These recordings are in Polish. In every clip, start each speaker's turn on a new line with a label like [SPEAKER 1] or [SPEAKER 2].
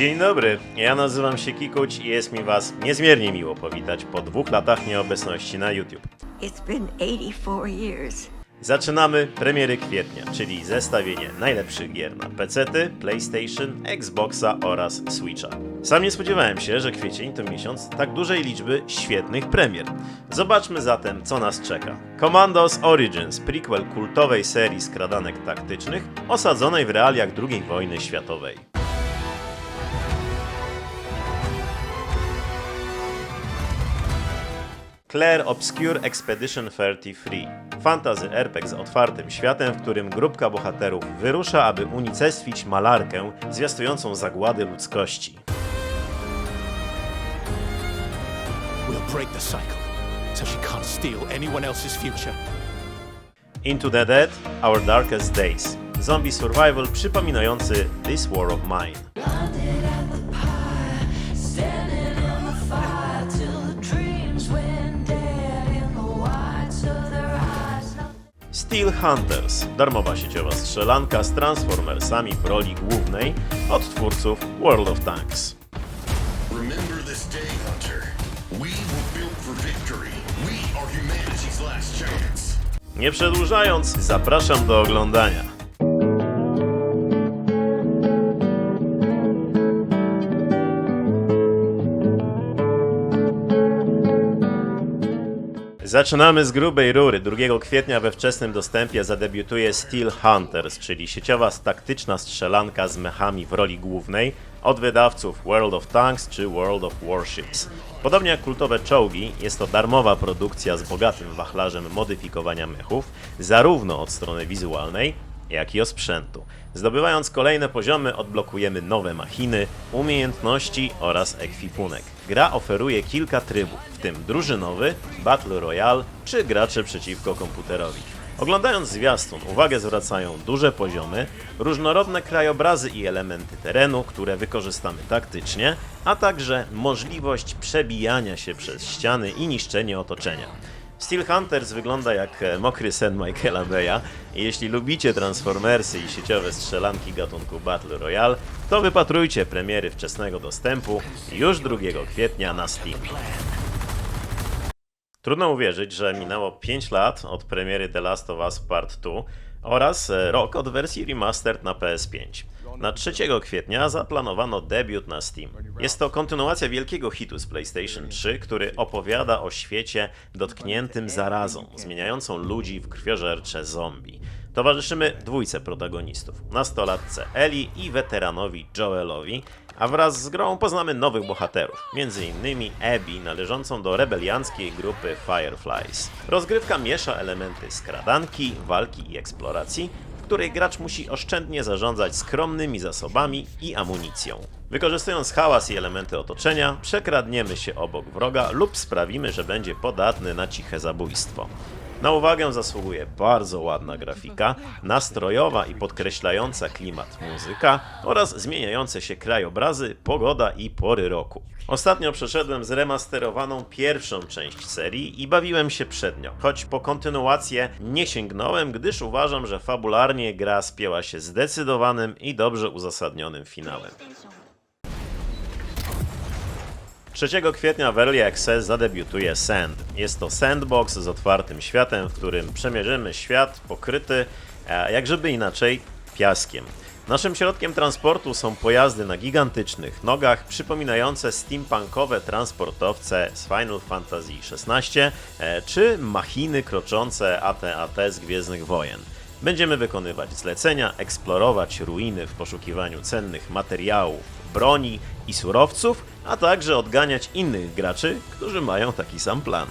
[SPEAKER 1] Dzień dobry, ja nazywam się Kikuć i jest mi Was niezmiernie miło powitać po dwóch latach nieobecności na YouTube.
[SPEAKER 2] It's been 84 years.
[SPEAKER 1] Zaczynamy premiery kwietnia, czyli zestawienie najlepszych gier na PC-ty, PlayStation, Xboxa oraz Switcha. Sam nie spodziewałem się, że kwiecień to miesiąc tak dużej liczby świetnych premier. Zobaczmy zatem, co nas czeka. Commandos Origins, prequel kultowej serii skradanek taktycznych, osadzonej w realiach II wojny światowej. Claire Obscure Expedition 33. Fantasy RPG z otwartym światem, w którym grupka bohaterów wyrusza, aby unicestwić malarkę zwiastującą zagłady ludzkości.
[SPEAKER 3] We'll break the cycle so she can't steal anyone else's future.
[SPEAKER 1] Into the Dead, Our Darkest Days. Zombie survival przypominający This War of Mine. Steel Hunters. Darmowa sieciowa strzelanka z Transformersami w roli głównej od twórców World of Tanks.
[SPEAKER 4] Remember this day, Hunter. We were built for victory. We are humanity's last chance.
[SPEAKER 1] Nie przedłużając, zapraszam do oglądania. Zaczynamy z grubej rury. 2 kwietnia we wczesnym dostępie zadebiutuje Steel Hunters, czyli sieciowa taktyczna strzelanka z mechami w roli głównej od wydawców World of Tanks czy World of Warships. Podobnie jak kultowe czołgi, jest to darmowa produkcja z bogatym wachlarzem modyfikowania mechów, zarówno od strony wizualnej, jak i osprzętu. Zdobywając kolejne poziomy, odblokujemy nowe machiny, umiejętności oraz ekwipunek. Gra oferuje kilka trybów, w tym drużynowy, Battle Royale czy gracze przeciwko komputerowi. Oglądając zwiastun, uwagę zwracają duże poziomy, różnorodne krajobrazy i elementy terenu, które wykorzystamy taktycznie, a także możliwość przebijania się przez ściany i niszczenie otoczenia. Steel Hunters wygląda jak e, mokry sen Michaela Beya jeśli lubicie Transformersy i sieciowe strzelanki gatunku Battle Royale, to wypatrujcie premiery wczesnego dostępu już 2 kwietnia na Steam. Trudno uwierzyć, że minęło 5 lat od premiery The Last of Us Part 2 oraz rok od wersji remastered na PS5. Na 3 kwietnia zaplanowano debiut na Steam. Jest to kontynuacja wielkiego hitu z PlayStation 3, który opowiada o świecie dotkniętym zarazą, zmieniającą ludzi w krwiożercze zombie. Towarzyszymy dwójce protagonistów, nastolatce Eli i weteranowi Joelowi, a wraz z grą poznamy nowych bohaterów, m.in. Abby należącą do rebelianckiej grupy Fireflies. Rozgrywka miesza elementy skradanki, walki i eksploracji, w której gracz musi oszczędnie zarządzać skromnymi zasobami i amunicją. Wykorzystując hałas i elementy otoczenia, przekradniemy się obok wroga lub sprawimy, że będzie podatny na ciche zabójstwo. Na uwagę zasługuje bardzo ładna grafika, nastrojowa i podkreślająca klimat muzyka oraz zmieniające się krajobrazy, pogoda i pory roku. Ostatnio przeszedłem zremasterowaną pierwszą część serii i bawiłem się przed nią, choć po kontynuację nie sięgnąłem, gdyż uważam, że fabularnie gra spięła się zdecydowanym i dobrze uzasadnionym finałem. 3 kwietnia w Early Access zadebiutuje Sand. Jest to sandbox z otwartym światem, w którym przemierzymy świat pokryty, e, jak żeby inaczej, piaskiem. Naszym środkiem transportu są pojazdy na gigantycznych nogach, przypominające steampunkowe transportowce z Final Fantasy XVI, e, czy machiny kroczące AT-AT z Gwiezdnych Wojen. Będziemy wykonywać zlecenia, eksplorować ruiny w poszukiwaniu cennych materiałów, broni i surowców, a także odganiać innych graczy, którzy mają taki sam plan.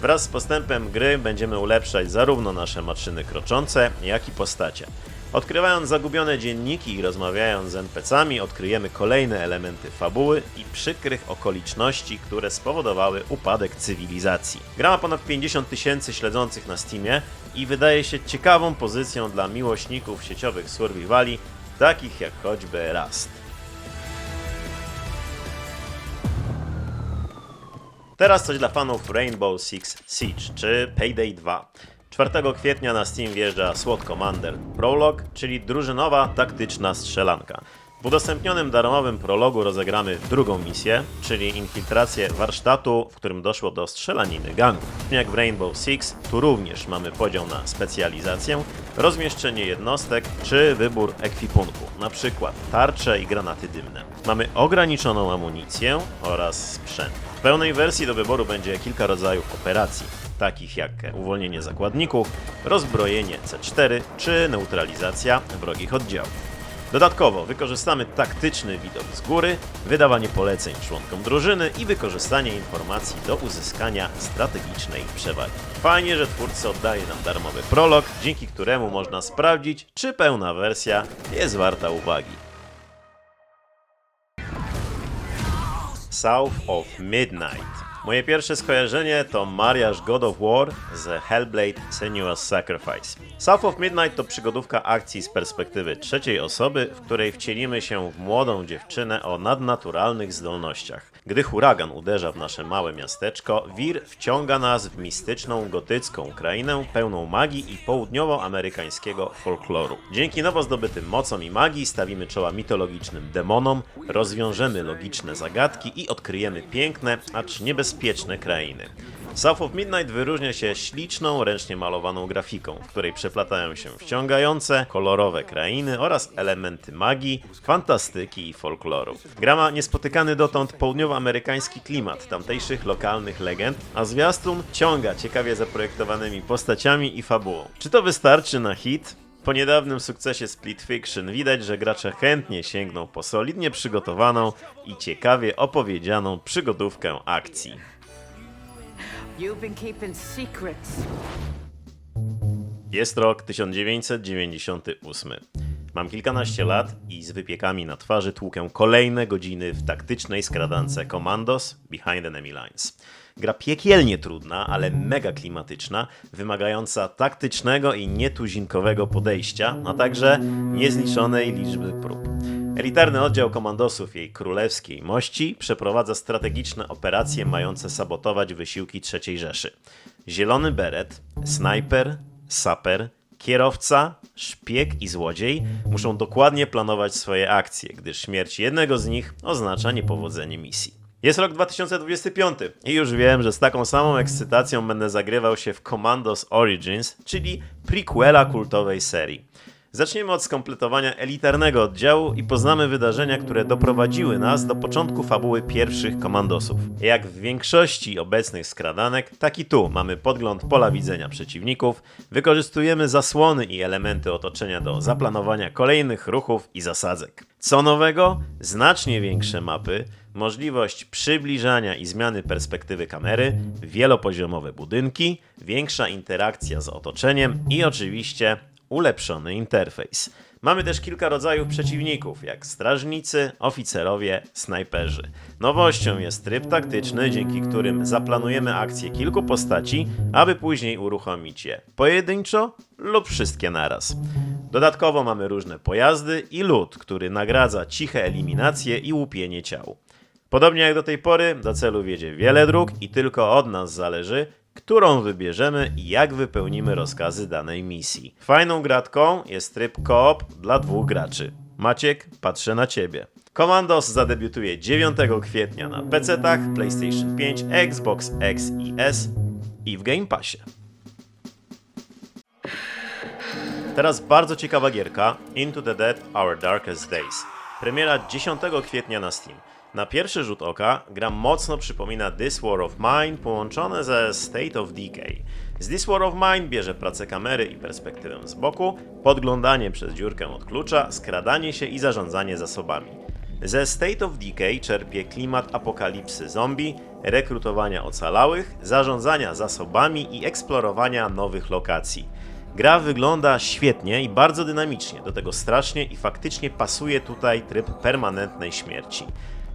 [SPEAKER 1] Wraz z postępem gry będziemy ulepszać zarówno nasze maszyny kroczące, jak i postacie. Odkrywając zagubione dzienniki i rozmawiając z NPC-ami, odkryjemy kolejne elementy fabuły i przykrych okoliczności, które spowodowały upadek cywilizacji. Gra ma ponad 50 tysięcy śledzących na Steamie i wydaje się ciekawą pozycją dla miłośników sieciowych survivali, takich jak choćby Rust. Teraz coś dla fanów Rainbow Six Siege czy Payday 2. 4 kwietnia na Steam wjeżdża SWAT Commander Prolog, czyli drużynowa taktyczna strzelanka. W udostępnionym darmowym prologu rozegramy drugą misję, czyli infiltrację warsztatu, w którym doszło do strzelaniny gangu. Jak w Rainbow Six, tu również mamy podział na specjalizację, rozmieszczenie jednostek czy wybór ekwipunku, przykład tarcze i granaty dymne. Mamy ograniczoną amunicję oraz sprzęt. W pełnej wersji do wyboru będzie kilka rodzajów operacji, takich jak uwolnienie zakładników, rozbrojenie C4 czy neutralizacja wrogich oddziałów. Dodatkowo wykorzystamy taktyczny widok z góry, wydawanie poleceń członkom drużyny i wykorzystanie informacji do uzyskania strategicznej przewagi. Fajnie, że twórcy oddaje nam darmowy prolog, dzięki któremu można sprawdzić, czy pełna wersja jest warta uwagi. South of Midnight. Moje pierwsze skojarzenie to mariaż God of War z Hellblade Senua's Sacrifice. South of Midnight to przygodówka akcji z perspektywy trzeciej osoby, w której wcielimy się w młodą dziewczynę o nadnaturalnych zdolnościach. Gdy huragan uderza w nasze małe miasteczko, Wir wciąga nas w mistyczną, gotycką krainę pełną magii i południowoamerykańskiego folkloru. Dzięki nowo zdobytym mocom i magii stawimy czoła mitologicznym demonom, rozwiążemy logiczne zagadki i odkryjemy piękne, acz niebezpieczne krainy. South of Midnight wyróżnia się śliczną, ręcznie malowaną grafiką, w której przeplatają się wciągające, kolorowe krainy oraz elementy magii, fantastyki i folkloru. Gra ma niespotykany dotąd południowoamerykański klimat tamtejszych lokalnych legend, a zwiastun ciąga ciekawie zaprojektowanymi postaciami i fabułą. Czy to wystarczy na hit? Po niedawnym sukcesie Split Fiction widać, że gracze chętnie sięgną po solidnie przygotowaną i ciekawie opowiedzianą przygodówkę akcji. Jest rok 1998. Mam kilkanaście lat i z wypiekami na twarzy tłukę kolejne godziny w taktycznej skradance Commandos Behind Enemy Lines. Gra piekielnie trudna, ale mega klimatyczna, wymagająca taktycznego i nietuzinkowego podejścia, a także niezliczonej liczby prób. Elitarny oddział komandosów jej królewskiej mości przeprowadza strategiczne operacje mające sabotować wysiłki III Rzeszy. Zielony beret, snajper, saper, kierowca, szpieg i złodziej muszą dokładnie planować swoje akcje, gdyż śmierć jednego z nich oznacza niepowodzenie misji. Jest rok 2025 i już wiem, że z taką samą ekscytacją będę zagrywał się w Commandos Origins, czyli prequela kultowej serii. Zaczniemy od skompletowania elitarnego oddziału i poznamy wydarzenia, które doprowadziły nas do początku fabuły pierwszych komandosów. Jak w większości obecnych skradanek, tak i tu mamy podgląd pola widzenia przeciwników, wykorzystujemy zasłony i elementy otoczenia do zaplanowania kolejnych ruchów i zasadzek. Co nowego? Znacznie większe mapy, możliwość przybliżania i zmiany perspektywy kamery, wielopoziomowe budynki, większa interakcja z otoczeniem i oczywiście ulepszony interfejs. Mamy też kilka rodzajów przeciwników, jak strażnicy, oficerowie, snajperzy. Nowością jest tryb taktyczny, dzięki którym zaplanujemy akcję kilku postaci, aby później uruchomić je pojedynczo lub wszystkie naraz. Dodatkowo mamy różne pojazdy i lód, który nagradza ciche eliminacje i łupienie ciał. Podobnie jak do tej pory, do celu wiedzie wiele dróg i tylko od nas zależy, którą wybierzemy i jak wypełnimy rozkazy danej misji. Fajną gratką jest tryb koop dla dwóch graczy. Maciek, patrzę na ciebie. Commandos zadebiutuje 9 kwietnia na PC-tach, PlayStation 5, Xbox X i S i w Game Passie. Teraz bardzo ciekawa gierka Into the Dead Our Darkest Days. Premiera 10 kwietnia na Steam. Na pierwszy rzut oka gra mocno przypomina This War of Mine połączone ze State of Decay. Z This War of Mine bierze pracę kamery i perspektywę z boku, podglądanie przez dziurkę od klucza, skradanie się i zarządzanie zasobami. Ze State of Decay czerpie klimat apokalipsy zombie, rekrutowania ocalałych, zarządzania zasobami i eksplorowania nowych lokacji. Gra wygląda świetnie i bardzo dynamicznie, do tego strasznie i faktycznie pasuje tutaj tryb permanentnej śmierci.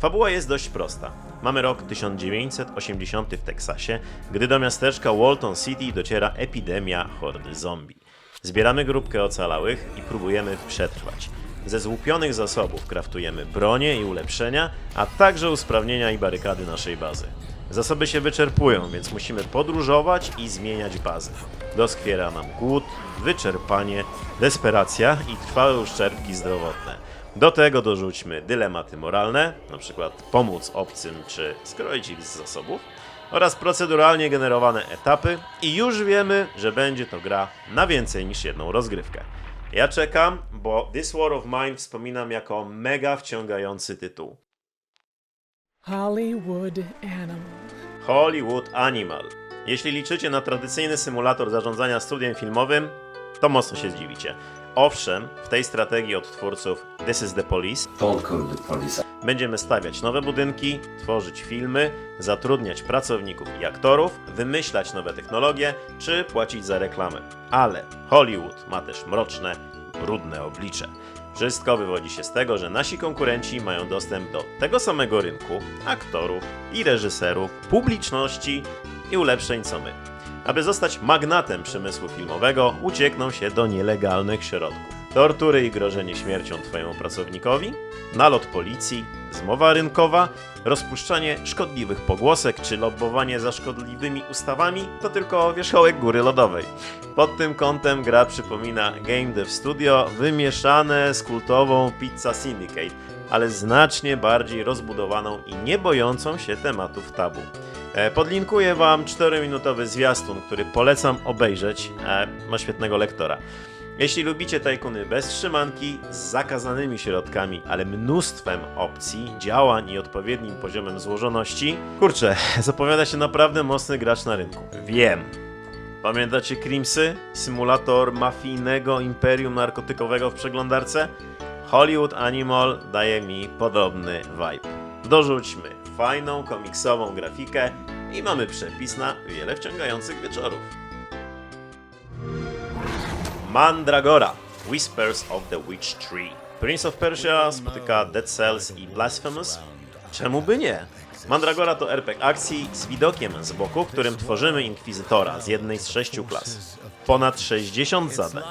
[SPEAKER 1] Fabuła jest dość prosta. Mamy rok 1980 w Teksasie, gdy do miasteczka Walton City dociera epidemia hordy zombie. Zbieramy grupkę ocalałych i próbujemy przetrwać. Ze złupionych zasobów kraftujemy bronie i ulepszenia, a także usprawnienia i barykady naszej bazy. Zasoby się wyczerpują, więc musimy podróżować i zmieniać bazy. Doskwiera nam głód, wyczerpanie, desperacja i trwałe uszczerbki zdrowotne. Do tego dorzućmy dylematy moralne, np. pomóc obcym czy skroić ich z zasobów, oraz proceduralnie generowane etapy i już wiemy, że będzie to gra na więcej niż jedną rozgrywkę. Ja czekam, bo This War of Mine wspominam jako mega wciągający tytuł.
[SPEAKER 5] Hollywood Animal.
[SPEAKER 1] Hollywood Animal. Jeśli liczycie na tradycyjny symulator zarządzania studiem filmowym, to mocno się zdziwicie. Owszem, w tej strategii od twórców This is
[SPEAKER 6] the Police
[SPEAKER 1] będziemy stawiać nowe budynki, tworzyć filmy, zatrudniać pracowników i aktorów, wymyślać nowe technologie czy płacić za reklamę. Ale Hollywood ma też mroczne, brudne oblicze. Wszystko wywodzi się z tego, że nasi konkurenci mają dostęp do tego samego rynku, aktorów i reżyserów, publiczności i ulepszeń co my. Aby zostać magnatem przemysłu filmowego, uciekną się do nielegalnych środków. Tortury i grożenie śmiercią twojemu pracownikowi, nalot policji, zmowa rynkowa, rozpuszczanie szkodliwych pogłosek czy lobbowanie za szkodliwymi ustawami to tylko wierzchołek góry lodowej. Pod tym kątem gra przypomina Game Dev Studio wymieszane z kultową Pizza Syndicate, ale znacznie bardziej rozbudowaną i nie bojącą się tematów tabu. E, Podlinkuję Wam 4-minutowy zwiastun, który polecam obejrzeć. E, Ma świetnego lektora. Jeśli lubicie tajkuny bez trzymanki, z zakazanymi środkami, ale mnóstwem opcji, działań i odpowiednim poziomem złożoności, kurczę, zapowiada się naprawdę mocny gracz na rynku. Wiem. Pamiętacie Crimsy? Symulator mafijnego imperium narkotykowego w przeglądarce? Hollywood Animal daje mi podobny vibe. Dorzućmy fajną komiksową grafikę i mamy przepis na wiele wciągających wieczorów. Mandragora Whispers of the Witch Tree. Prince of Persia spotyka Dead Cells i Blasphemous? Czemu by nie? Mandragora to RPG akcji z widokiem z boku, którym tworzymy inkwizytora z jednej z sześciu klas. Ponad 60 zadań,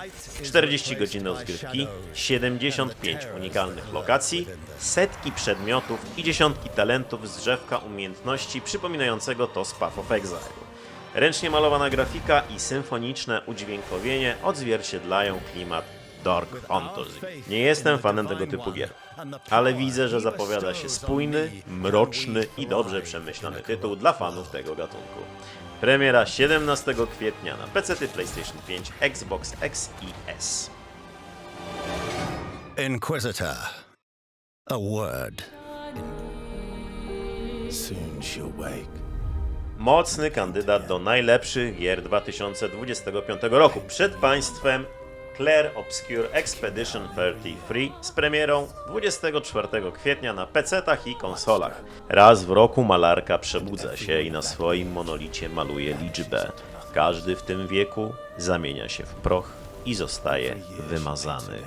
[SPEAKER 1] 40 godzin rozgrywki, 75 unikalnych lokacji, setki przedmiotów i dziesiątki talentów z drzewka umiejętności przypominającego to z Path of Exile. Ręcznie malowana grafika i symfoniczne udźwiękowienie odzwierciedlają klimat Dark Fantasy. Nie jestem fanem tego typu gier, ale widzę, że zapowiada się spójny, mroczny i dobrze przemyślany tytuł dla fanów tego gatunku. Premiera 17 kwietnia na PC, PlayStation 5, Xbox X i S.
[SPEAKER 7] Inquisitor. A word.
[SPEAKER 3] Soon she'll wake.
[SPEAKER 1] Mocny kandydat do najlepszych gier 2025 roku. Przed Państwem Claire Obscure Expedition 33 z premierą 24 kwietnia na PC-tach i konsolach. Raz w roku malarka przebudza się i na swoim monolicie maluje liczbę. Każdy w tym wieku zamienia się w proch i zostaje wymazany.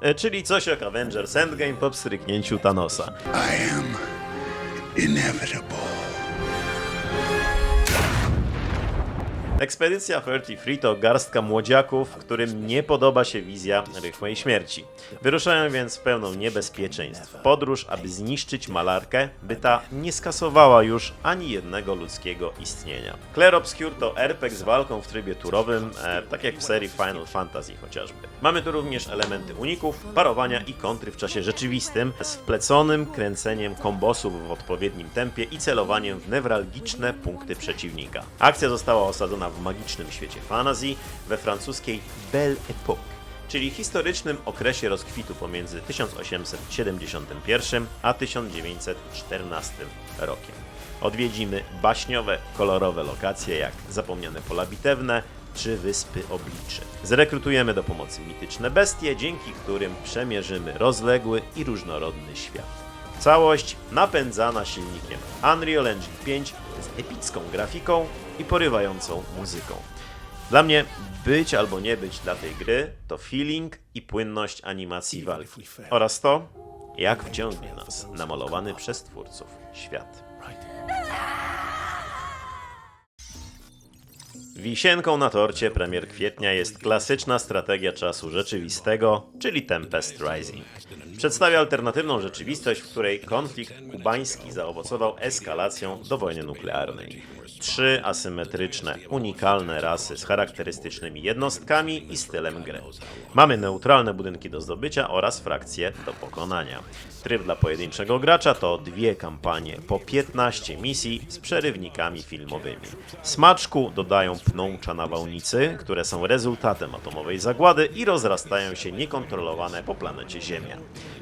[SPEAKER 1] E, Czyli coś jak Avengers Endgame po pstryknięciu Thanosa.
[SPEAKER 4] I am inevitable.
[SPEAKER 1] Ekspedycja 33 to garstka młodziaków, którym nie podoba się wizja rychłej śmierci. Wyruszają więc w pełną niebezpieczeństw w podróż, aby zniszczyć malarkę, by ta nie skasowała już ani jednego ludzkiego istnienia. Clair Obscure to RPG z walką w trybie turowym, e, tak jak w serii Final Fantasy chociażby. Mamy tu również elementy uników, parowania i kontry w czasie rzeczywistym, z wpleconym kręceniem kombosów w odpowiednim tempie i celowaniem w newralgiczne punkty przeciwnika. Akcja została osadzona w magicznym świecie fantasy we francuskiej Belle Époque, czyli historycznym okresie rozkwitu pomiędzy 1871 a 1914 rokiem. Odwiedzimy baśniowe, kolorowe lokacje jak zapomniane pola bitewne czy wyspy obliczy. Zrekrutujemy do pomocy mityczne bestie, dzięki którym przemierzymy rozległy i różnorodny świat. Całość napędzana silnikiem Unreal Engine 5 z epicką grafiką i porywającą muzyką. Dla mnie być albo nie być dla tej gry to feeling i płynność animacji walki oraz to, jak wciągnie nas namalowany przez twórców świat. Wisienką na torcie premier kwietnia jest klasyczna strategia czasu rzeczywistego, czyli Tempest Rising. Przedstawia alternatywną rzeczywistość, w której konflikt kubański zaowocował eskalacją do wojny nuklearnej. Trzy asymetryczne, unikalne rasy z charakterystycznymi jednostkami i stylem gry. Mamy neutralne budynki do zdobycia oraz frakcje do pokonania. Tryb dla pojedynczego gracza to dwie kampanie po 15 misji z przerywnikami filmowymi. Smaczku dodają pnącza nawałnicy, które są rezultatem atomowej zagłady i rozrastają się niekontrolowane po planecie Ziemia.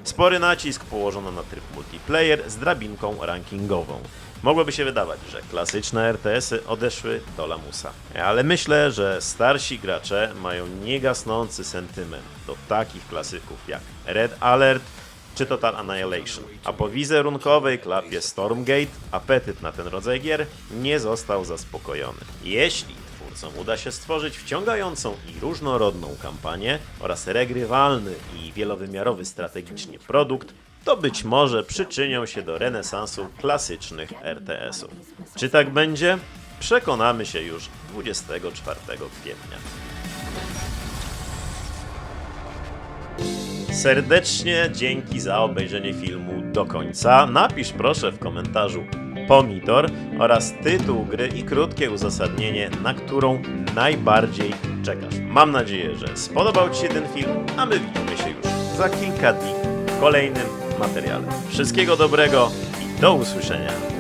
[SPEAKER 1] Spory nacisk położono na tryb multiplayer z drabinką rankingową. Mogłoby się wydawać, że klasyczne RTS-y odeszły do lamusa. Ale myślę, że starsi gracze mają niegasnący sentyment do takich klasyków jak Red Alert czy Total Annihilation. A po wizerunkowej klapie Stormgate apetyt na ten rodzaj gier nie został zaspokojony. Jeśli twórcom uda się stworzyć wciągającą i różnorodną kampanię oraz regrywalny i wielowymiarowy strategicznie produkt, to być może przyczynią się do renesansu klasycznych RTS-ów. Czy tak będzie? Przekonamy się już 24 kwietnia. Serdecznie dzięki za obejrzenie filmu do końca. Napisz proszę w komentarzu pomidor oraz tytuł gry i krótkie uzasadnienie, na którą najbardziej czekasz. Mam nadzieję, że spodobał Ci się ten film, a my widzimy się już za kilka dni w kolejnym materiale. Wszystkiego dobrego i do usłyszenia